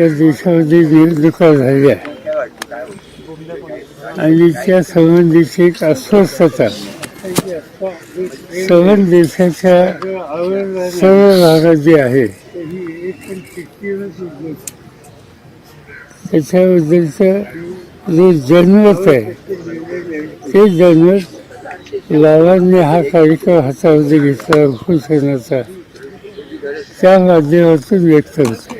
त्या देशामध्ये निवडणुका झाल्या आणि त्या संबंधीची एक अस्वस्थता सर्व देशाच्या सर्व भागात जे आहे त्याच्याबद्दलचं जो जनमत आहे ते जनमत लालांनी हा कार्यक्रम हातामध्ये घेतला उपोषणाचा त्या माध्यमातून व्यक्त होते.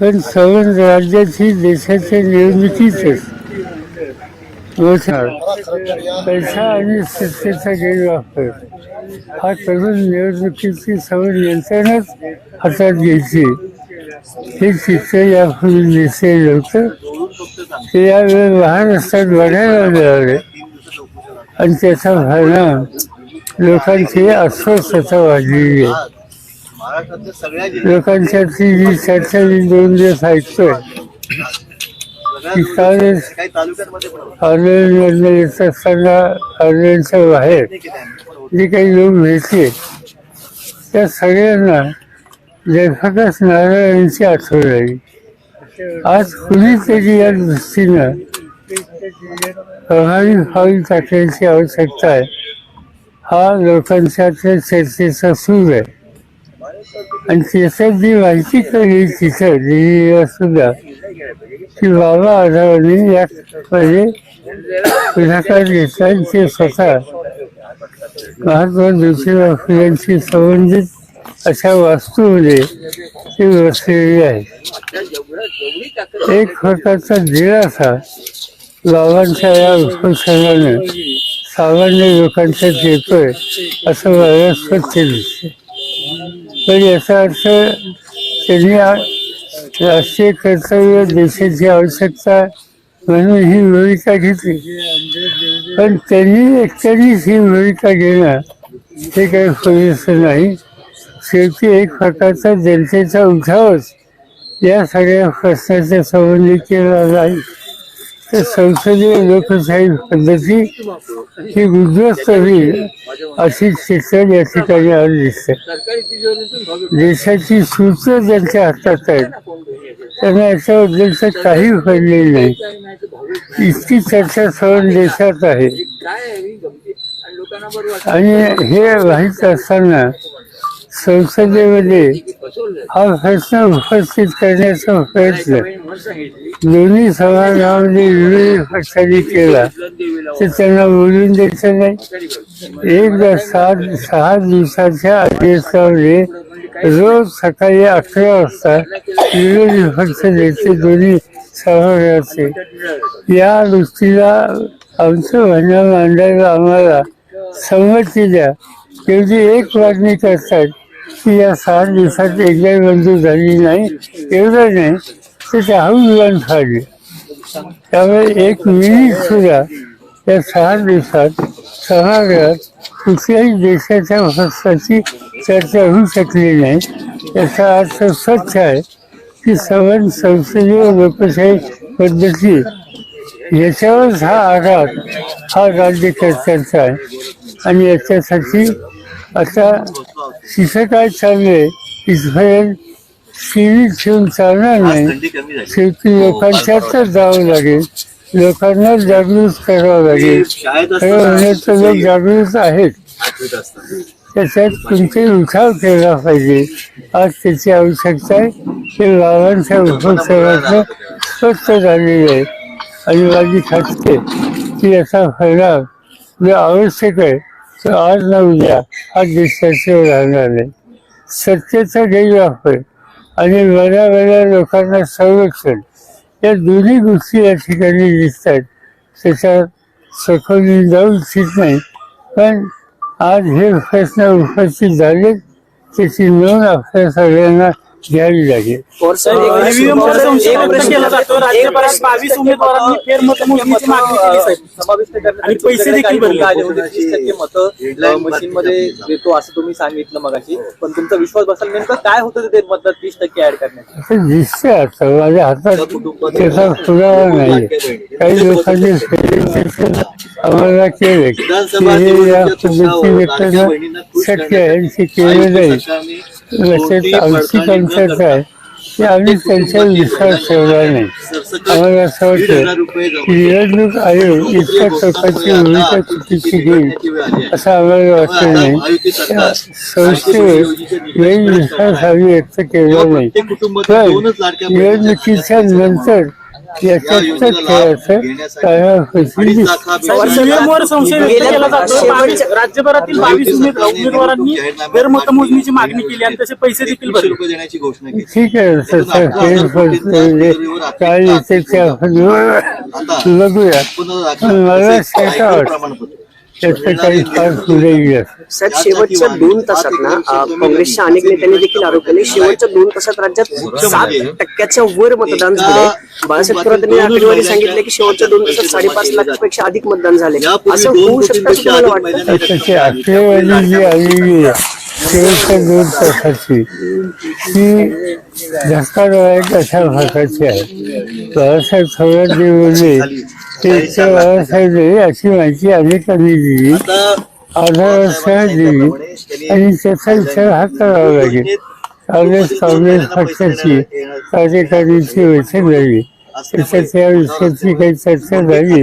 पण सर्व राज्याची देशाच्या निर्मितीच. पैसा आणि सत्तेचा गैरवापर. हा तरुण निवडणुकीची सर्व यंत्रणाच हातात घ्यायची. हे चित्र यापूर्वी दिसेल होतं. ते यावेळी महाराष्ट्रात वाढायला मिळाले. आणि त्याचा परिणाम लोकांची अस्वस्थता वाढलेली आहे जी चर्चा मी दोन दिवस ऐकतोय की येत असताना पार्लमेंटच्या बाहेर जे काही लोक भेटले त्या सगळ्यांना लेखकच नारायणांची आठवण आली. आज कुणीतरी या दृष्टीनं प्रभावी पाऊल टाकण्याची आवश्यकता आहे. हा लोकांच्या चर्चेचा सूर आहे. आणि त्याच्यात जी माहिती कळली तिथं दिल्लीला सुद्धा की बाबा आढावांनी यामध्ये पुढाकार घेतला आणि ते स्वतः महात्मा ज्योतिबा फुलेंशी संबंधित अशा वास्तूमध्ये ती बसलेली आहे. एक प्रकारचा दिलासा बाबांच्या या उपोषणानं सामान्य लोकांच्या येतोय असं मला स्वच्छ दिसते पण याचा अर्थ त्यांनी राष्ट्रीय कर्तव्य देशाची आवश्यकता म्हणून ही भूमिका घेतली. पण त्यांनी एकट्यानेच ही भूमिका घेणं हे काही पुरेसं नाही. शेवटी एक प्रकारचा जनतेचा उठावच या सगळ्या प्रश्नाच्या संबंधी केला जाईल. तर संसदीय लोकशाही पद्धती ही उद्ध्वस्त होईल अशी चित्र या ठिकाणी आज दिसते. देशाची सूत्र ज्यांच्या हातात आहेत. त्यांना याच्याबद्दलचं काही पडलेलं नाही. इतकी चर्चा सर्व देशात आहे. आणि हे माहीत असताना संसदेमध्ये हा प्रश्न उपस्थित करण्याचा प्रयत्न दोन्ही सभागृहामध्ये विविध पक्षांनी केला. तर त्यांना बोलून द्यायचं नाही. एकदा सात सहा दिवसाच्या आदेशामध्ये रोज सकाळी अकरा वाजता विरोधी पक्ष नेते दोन्ही सभागृहाचे या दृष्टीला आमचं म्हणणं मांडायला आम्हाला संमती द्या. एवढी एक मागणी करतात की या सहा दिवसात एकदाही मंजूर झाली नाही एवढं नाही. ते ते विमान झाले त्यामुळे एक मिनिट सुद्धा या सहा दिवसात सभागृहात कुठल्याही देशाच्या प्रश्नाची चर्चा होऊ शकली नाही. याचा अर्थ स्वच्छ आहे की सवन संसदीय लोकशाही पद्धती. याच्यावरच हा आघात हा राज्यकर्त्यांचा आहे. आणि याच्यासाठी आता तिथं काय चाललंय इथपर्यंत सिरीज ठेवून चालणार नाही शेवटी लोकांच्यातच जावं लागेल. लोकांना जागृत करावं लागेल. तर लोक जागृत आहेत. त्याच्यात कोणते उठाव केला पाहिजे. आज त्याची आवश्यकता आहे. ते बाबांच्या उपोत्सवातलं स्पष्ट झालेलं आहे. आणि माझी खात्री की याचा परिणाम जो आवश्यक आहे तो आज ना उद्या हा देशाचे राहणार नाही. सत्तेचा गैरवापर आणि बऱ्या बऱ्या लोकांना संरक्षण या दोन्ही गोष्टी या ठिकाणी दिसत आहेत त्याच्यात सखोली जाऊ इच्छित नाही पण आज हे प्रश्न उपस्थित झाले त्याची नोंद आपल्या सगळ्यांना घ्यावी लागेल ईव्हीएम वर संशय व्यक्त केला जातो. राज्यभरात बावीस उमेदवारांनी फेरमतमोजणीची मागणी केली साहेब समाविष्ट करण्यासाठी आणि पैसे देखील काही भरले. भूमिका आली होती. तीस टक्के मतं मशीन मध्ये देतो असं तुम्ही सांगितलं मगाशी. पण तुमचा विश्वास बसाल नेमकं काय होतं ते मत तीस टक्के ऍड करण्यात असं दिसतंय आता माझ्या हातात त्याचा पुरावा नाही काही लोकांनी verification आम्हाला केले की हे या पद्धतीने करणं शक्य आहे. ते केलं जाईल तसेच आमची पंचायत आहे की आम्ही त्यांच्यावर विश्वास ठेवला नाही आम्हाला असं वाटतं की निवडणूक आयोग इतक्या प्रकारची भूमिका चुकीची घेईल असं आम्हाला वाटलं नाही संस्थेवर वेळ विश्वास आम्ही व्यक्त केला नाही पण निवडणुकीच्या नंतर राज्यभरातील बावीस उमेद- उमेदवारांनी फेरमतमोजणीची मागणी केली आणि तसे पैसे देखील भरले. रुपये देण्याची घोषणा केली. ठीक आहे तसं फेर पुढे गेलं साहेब शेवटच्या दोन तासात ना काँग्रेसच्या अनेक नेत्यांनी देखील आरोप केले. शेवटच्या दोन तासात राज्यात सात टक्क्याच्या वर मतदान झाले बाळासाहेब थोरात यांनी आकडेवारी सांगितले की शेवटच्या दोन तासात साडेपाच लाखापेक्षा अधिक मतदान झाले असं होऊ शकतं असं तुम्हाला वाटतं? त्याची आकडेवारी जी आलेली आहे शेवटच्या दोन तासाची ती धक्कादायक अशा भागाची आहे. बाळासाहेब थोरात जे बोलले ते अशी माहिती अनेकांनी दिली आधार दिली आणि त्याचा विचार हा करावा लागेल काँग्रेस काँग्रेस पक्षाची कार्यकारिणीची बैठक झाली त्याच्यात या विषयाची काही चर्चा झाली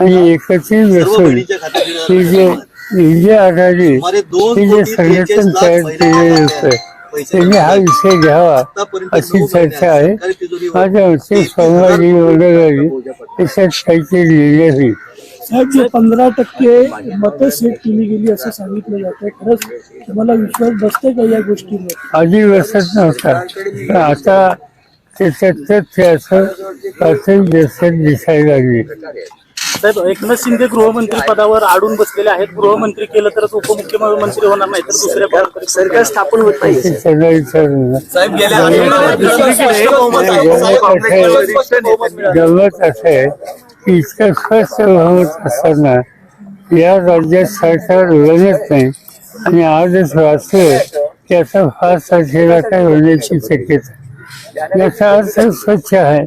आणि एकत्रित बसून ही जे इंडिया आघाडी हे जे संघटन तयार केलेलं होतं त्यांनी हा विषय घ्यावा. अशी चर्चा आहे. माझ्या सोमवारी मंगळवारी त्याच्यात काहीतरी लिहिले होईल साहेब जे पंधरा टक्के मतं सेट केली गेली असं सांगितलं जातंय खरंच तुम्हाला विश्वास बसते का या गोष्टीवर? आधी बसत नव्हता. पण आता त्याच्यात तथ्य असं प्राथमिक दिसायला लागली. साहेब एकनाथ शिंदे गृहमंत्री पदावर अडून बसलेले आहेत. गृहमंत्री केलं तरच उपमुख्यमंत्री होणार नाही तर दुसऱ्या सरकार स्थापन होत नाही. विचारून गमत असं आहे. की इतकं स्वस्त बहुमत असताना या राज्यात सरकार बनत नाही. आणि आजच वाचलं की आता फार तारखेला काय होण्याची शक्यता. याचा अर्थ स्वच्छ आहे.